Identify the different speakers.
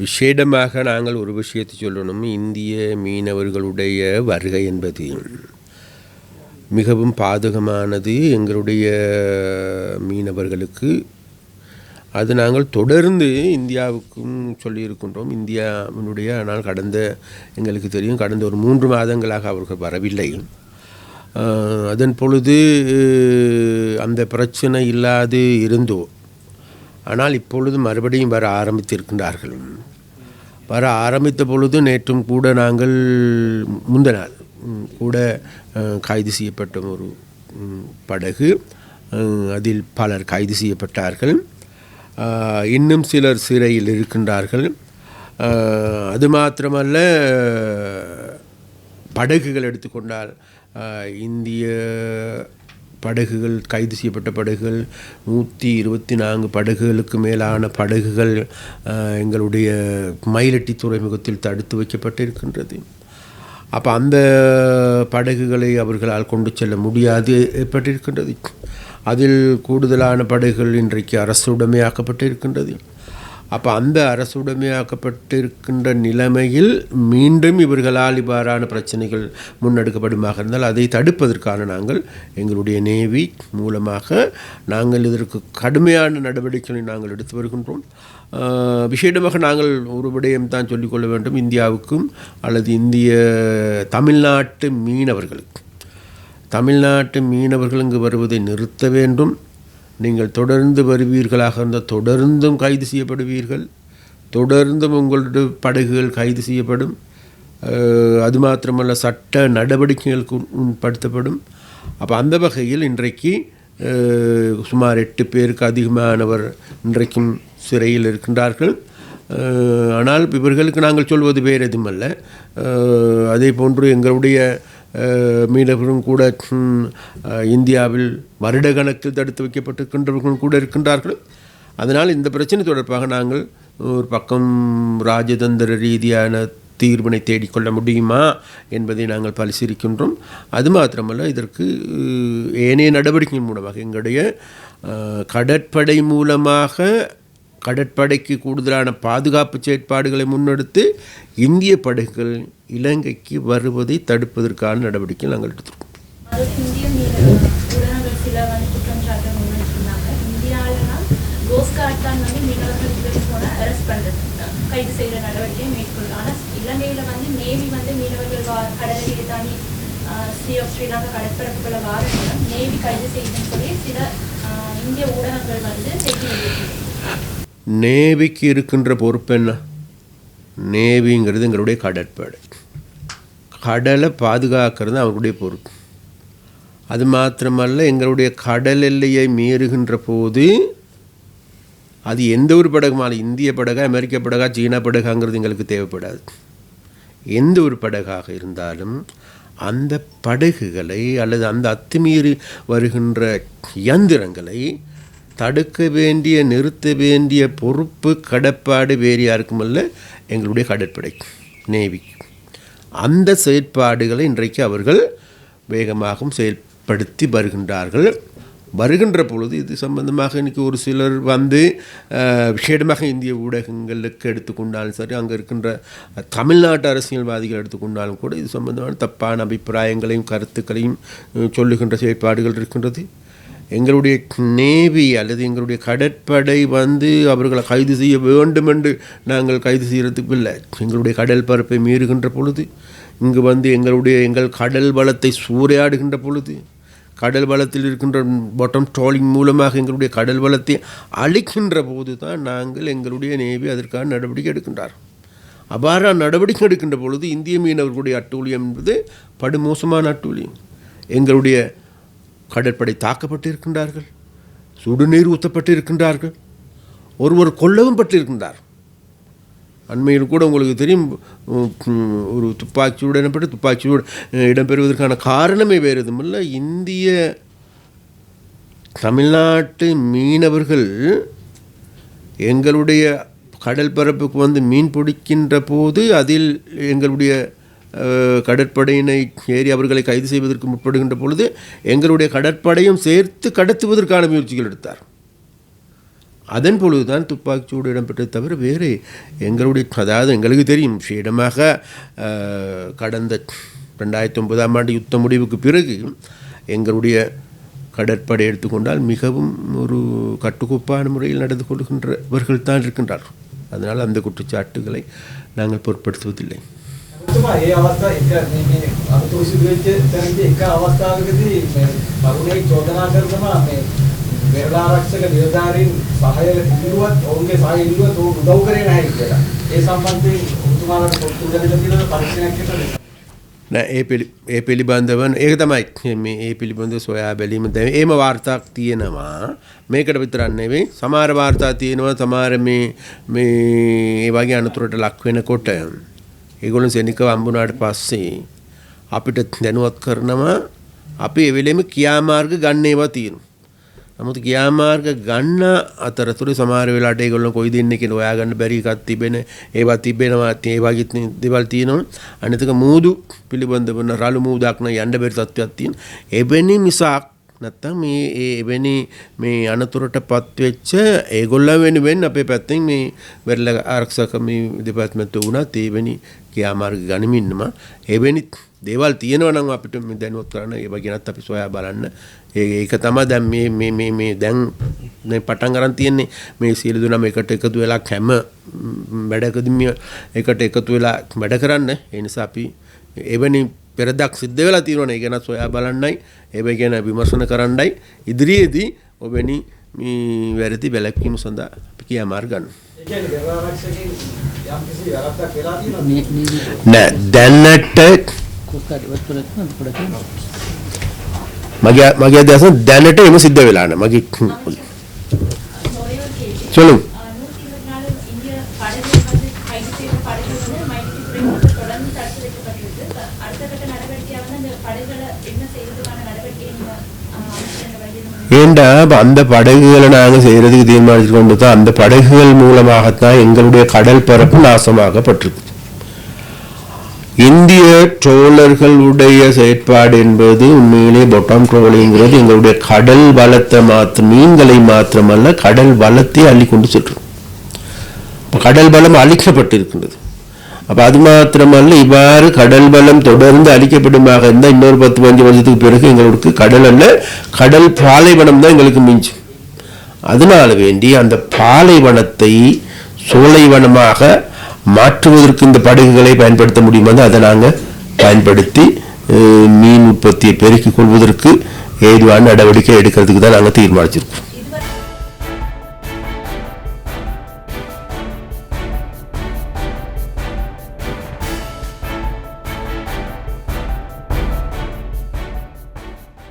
Speaker 1: விசேடமாக நாங்கள் ஒரு விஷயத்தை சொல்லணும். இந்திய மீனவர்களுடைய வருகை என்பது மிகவும் பாதகமானது எங்களுடைய மீனவர்களுக்கு. அது நாங்கள் தொடர்ந்து இந்தியாவுக்கும் சொல்லியிருக்கின்றோம். இந்தியாவினுடைய ஆனால் கடந்த எங்களுக்கு தெரியும் கடந்த ஒரு மூன்று மாதங்களாக அவர்கள் வரவில்லை. அதன் பொழுது அந்த பிரச்சனை இல்லாது இருந்தோ ஆனால் இப்பொழுது மறுபடியும் வர ஆரம்பித்திருக்கின்றார்கள். வர ஆரம்பித்த பொழுது நேற்றும் கூட நாங்கள் முந்த நாள் கூட கைது செய்யப்பட்ட ஒரு படகு அதில் பலர் கைது செய்யப்பட்டார்கள். இன்னும் சிலர் சிறையில் இருக்கின்றார்கள். அது மாத்திரமல்ல படகுகள் எடுத்துக்கொண்டால் இந்திய படகுகள் கைது செய்யப்பட்ட படகுகள் நூற்றி இருபத்தி நான்கு படகுகளுக்கு மேலான படகுகள் எங்களுடைய மயிலட்டி துறைமுகத்தில் தடுத்து வைக்கப்பட்டிருக்கின்றது. அப்போ அந்த படகுகளை அவர்களால் கொண்டு செல்ல முடியாது ஏற்பட்டிருக்கின்றது. அதில் கூடுதலான படகுகள் இன்றைக்கு அரசுடைமையாக்கப்பட்டிருக்கின்றது அப்போ அந்த அரசுடைமையாக்கப்பட்டிருக்கின்ற நிலைமையில் மீண்டும் இவர்களால் இவ்வாறான பிரச்சனைகள் முன்னெடுக்கப்படுமாக இருந்தால் அதை தடுப்பதற்கான நாங்கள் எங்களுடைய நேவி மூலமாக நாங்கள் இதற்கு கடுமையான நடவடிக்கைகளை நாங்கள் எடுத்து வருகின்றோம். விஷேடமாக நாங்கள் ஒரு விடயம் தான் சொல்லிக்கொள்ள வேண்டும். இந்தியாவுக்கும் அல்லது இந்திய தமிழ்நாட்டு மீனவர்களுக்கு தமிழ்நாட்டு மீனவர்கள் இங்கு வருவதை நிறுத்த வேண்டும். நீங்கள் தொடர்ந்து வருவீர்களாக இருந்தால் தொடர்ந்தும் கைது செய்யப்படுவீர்கள். தொடர்ந்தும் உங்களுடைய படகுகள் கைது செய்யப்படும். அது மாத்திரமல்ல சட்ட நடவடிக்கைகளுக்கு உட்படுத்தப்படும். அப்போ அந்த வகையில் இன்றைக்கு சுமார் எட்டு பேருக்கு அதிகமானவர் இன்றைக்கும் சிறையில் இருக்கின்றார்கள். ஆனால் இவர்களுக்கு நாங்கள் சொல்வது வேறு எதுவுமல்ல. அல்ல அதே போன்று எங்களுடைய மீனவர்களும் கூட இந்தியாவில் வருட இந்தியாவில் வருடக்கணக்கில் தடுத்து வைக்கப்பட்டிருக்கின்றவர்களும் கூட இருக்கின்றார்கள். அதனால் இந்த பிரச்சனை தொடர்பாக நாங்கள் ஒரு பக்கம் ராஜதந்திர ரீதியான தீர்வினை தேடிக்கொள்ள முடியுமா என்பதை நாங்கள் பரிசீலிக்கின்றோம். அது மாத்திரமல்ல இதற்கு ஏனைய நடவடிக்கைகள் மூலமாக எங்களுடைய கடற்படை மூலமாக கடற்படைக்கு கூடுதலான பாதுகாப்பு செயற்பாடுகளை முன்னெடுத்து இந்திய படகுகள் இலங்கைக்கு வருவதை தடுப்பதற்கான நடவடிக்கை நாங்கள் எடுத்திருக்கோம்.
Speaker 2: இந்திய மீனவர் ஊடகங்கள் சில வந்து குற்றம் சாட்ட மீனவர்கள் கைது செய்கிற நடவடிக்கையை மேற்கொள்ளும். ஆனால் இலங்கையில் வந்து நேவி வந்து மீனவர்கள் வா கடலிலே தாண்டி ஸ்ரீ ஆஃப் ஸ்ரீலங்கா கடற்பரப்புகளை வார நேவி கைது செய்யுதுன்னு சொல்லி சில இந்திய ஊடகங்கள் வந்து செய்தி வெளியிட்டிருக்கு.
Speaker 1: நேவிக்கு இருக்கின்ற பொறுப்பு என்ன? நேவிங்கிறது எங்களுடைய கடற்படை. கடலை பாதுகாக்கிறது அவர்களுடைய பொறுப்பு. அது மாத்திரமல்ல எங்களுடைய கடல் எல்லையை மீறுகின்ற போது அது எந்த ஒரு படகுமான இந்திய படகா அமெரிக்க படகா சீனா படகாங்கிறது எங்களுக்கு தேவைப்படாது. எந்த ஒரு படகாக இருந்தாலும் அந்த படகுகளை அல்லது அந்த அத்துமீறி வருகின்ற இயந்திரங்களை தடுக்க வேண்டிய நிறுத்த வேண்டிய பொறுப்பு கடப்பாடு வேறு யாருக்குமல்ல எங்களுடைய கடற்படை நேவிக்கு அந்த செயற்பாடுகளை இன்றைக்கு அவர்கள் வேகமாகவும் செயல்படுத்தி வருகின்றார்கள். வருகின்ற பொழுது இது சம்பந்தமாக இன்றைக்கி ஒரு சிலர் வந்து விஷேடமாக இந்திய ஊடகங்களுக்கு எடுத்துக்கொண்டாலும் சரி அங்கே இருக்கின்ற தமிழ்நாட்டு அரசியல்வாதிகள் எடுத்துக்கொண்டாலும் கூட இது சம்பந்தமான தப்பான அபிப்பிராயங்களையும் கருத்துக்களையும் சொல்லுகின்ற செயற்பாடுகள் இருக்கின்றது. எங்களுடைய நேவி அல்லது எங்களுடைய கடற்படை வந்து அவர்களை கைது செய்ய வேண்டும் என்று நாங்கள் கைது செய்கிறதுக்கு இல்லை. எங்களுடைய கடல் பரப்பை மீறுகின்ற பொழுது இங்கு வந்து எங்களுடைய எங்கள் கடல் வளத்தை சூறையாடுகின்ற பொழுது கடல் வளத்தில் இருக்கின்ற பாட்டம் ட்ராலிங் மூலமாக எங்களுடைய கடல் வளத்தை அழிக்கின்ற போது தான் நாங்கள் எங்களுடைய நேவி அதற்கான நடவடிக்கை எடுக்கின்றார். அவ்வாறான நடவடிக்கை எடுக்கின்ற பொழுது இந்திய மீனவர்களுடைய அட்டூழியம் என்பது படுமோசமான அட்டூழியம். எங்களுடைய கடற்படை தாக்கப்பட்டிருக்கின்றார்கள். சுடுநீர் ஊற்றப்பட்டிருக்கின்றார்கள் ஒருவர் கொல்லவும் பட்டிருக்கின்றார். அண்மையில் கூட உங்களுக்கு தெரியும் ஒரு துப்பாக்கிச்சூடு இடம்பெற்று துப்பாக்கிச்சூடு இடம்பெறுவதற்கான காரணமே வேறு எதுவுமில்லை. இந்திய தமிழ்நாட்டு மீனவர்கள் எங்களுடைய கடல் பரப்புக்கு வந்து மீன் பிடிக்கின்ற போது அதில் எங்களுடைய கடற்படையினை ஏறி அவர்களை கைது செய்வதற்கு முற்படுகின்ற பொழுது எங்களுடைய கடற்படையும் சேர்த்து கடத்துவதற்கான முயற்சிகள் எடுத்தார். அதன் பொழுதுதான் துப்பாக்கி துப்பாக்கிச்சூடு இடம்பெற்றது தவிர வேறு எங்களுடைய அதாவது எங்களுக்கு தெரியும் இடமாக கடந்த ரெண்டாயிரத்தி ஒன்பதாம் ஆண்டு யுத்த முடிவுக்கு பிறகு எங்களுடைய கடற்படை எடுத்துக்கொண்டால் மிகவும் ஒரு கட்டுக்கோப்பான முறையில் நடந்து கொள்கின்றவர்கள் தான் இருக்கின்றார்கள். அதனால் அந்த குற்றச்சாட்டுகளை நாங்கள் பொருட்படுத்துவதில்லை.
Speaker 3: ඔබතුමා ඒ අවස්ථාව එක මේ මේ අමුතු සිදු වෙච්ච තැනදී එක අවස්ථාවකදී මේ තරුණයෙක් චෝදනා කරනවා මේ වෙරළ ආරක්ෂක නිලධාරීන් සහාය ඉල්ලුවත් ඔවුන්ගේ සහාය ඉල්ලුවත් ඔවුන් උදව් කරේ නැහැ කියලා. ඒ සම්බන්ධයෙන් ඔබතුමාලට පොත්තු දැනලා තියෙන පරීක්ෂණයක් හිටද?
Speaker 1: නෑ ඒ පිළි ඒ පිළිබඳව ඒක තමයි මේ ඒ පිළිබඳව සොයා බැලීම දැන් ඒම වාර්තාක් තියෙනවා මේකට විතරක් නෙවෙයි සමහර වාර්තා තියෙනවා සමහර මේ මේ ඒ වගේ අනතුරට ලක් වෙනකොට ඒගොල්ලෝ සෙනිකව හම්බුනාට පස්සේ අපිට දැනුවත් කරනවා අපි ඒ වෙලෙම ක්‍රියාමාර්ග ගන්න ඒවා තියෙනවා. නමුත් ක්‍රියාමාර්ග ගන්න අතරතුර සමහර වෙලාවට ඒගොල්ලෝ කොයි දෙන්නේ කියලා හොයාගන්න බැරි එකක් තිබෙන ඒවා තිබෙනවා ඒ වගේ දේවල් තියෙනවා. අනිතක මූදු පිළිබඳව න රළු මූදක් නම් යන්න බැරි තත්ත්වයක් තියෙන එවැනි මිසක් නැත්තම් මේ ඒ එවැනි මේ අනතුරටපත් වෙච්ච ඒගොල්ලෝ වෙනුවෙන් අපේ පැත්තෙන් මේ වෙරළ ආරක්ෂක මේ දෙපාර්තමේන්තුව වුණත් එවැනි ක්‍රියාමාර්ග ගනිමින්ම එවැනි දේවල් තියෙනවා නම් අපිට මේ දැනුවත් කරන්න ඒව ගැනත් අපි සොයා බලන්න. ඒ ඒක තමයි දැන් මේ මේ මේ මේ දැන් මේ පටන් ගන්න තියෙන්නේ. මේ සියලු දෙනාම එකට එකතු වෙලා හැම ම්, වැඩකදීම එකට එකතු වෙලා වැඩ කරන්න. ඒ නිසා අපි එවැනි පෙරදක් සිද්ධ වෙලා තියෙනවනේ ඒ ගැන සොයා බලන්නයි. ඒව ගැන විමර්ශන කරන්නයි. ඉදිරියේදී ඔබෙනි මේ වැරදි වැළැක්වීම සඳහා අපි ක්‍රියාමාර්ග ගන්නවා
Speaker 3: ඒ කියන්නේ වෙරළ ආරක්ෂකයන් යම් කිසි වැරද්දක් වෙලා තියෙනවා.
Speaker 4: මේ මේ
Speaker 1: නෑ. දැනට මගේ මගේ අදහස දැනට එම සිද්ධ වෙලා නැහැ මගේ
Speaker 2: ஒரே
Speaker 1: ஏண்டா அந்த படகுகளை நாங்கள் செய்கிறதுக்கு தீர்மானித்து கொண்டு தான் அந்த படகுகள் மூலமாகத்தான் எங்களுடைய கடல் பரப்பு நாசமாகப்பட்டிருக்குது இந்திய ட்ரோலர்களுடைய செயற்பாடு என்பது உண்மையிலே பொட்டாம் ட்ரோலிங்கிறது எங்களுடைய கடல் வளத்தை மாற்ற மீன்களை மாத்திரமல்ல கடல் வளத்தை அள்ளி கொண்டு செல்றோம் கடல் வளம் அழிக்கப்பட்டிருக்கின்றது. அப்போ அது மாத்திரமல்ல இவ்வாறு கடல் வளம் தொடர்ந்து அளிக்கப்படுமாக இருந்தால் இன்னொரு பத்து பஞ்சு வருஷத்துக்கு பிறகு எங்களுக்கு கடல் அல்ல கடல் பாலைவனம் தான் எங்களுக்கு மிஞ்சும். அதனால வேண்டி அந்த பாலைவனத்தை சோலைவனமாக மாற்றுவதற்கு இந்த படகுகளை பயன்படுத்த முடியுமா? அதை நாங்கள் பயன்படுத்தி மீன் உற்பத்தியை பெருக்கிக் கொள்வதற்கு ஏதுவான நடவடிக்கை எடுக்கிறதுக்கு தான் நாங்கள் தீர்மானிச்சிருக்கோம்.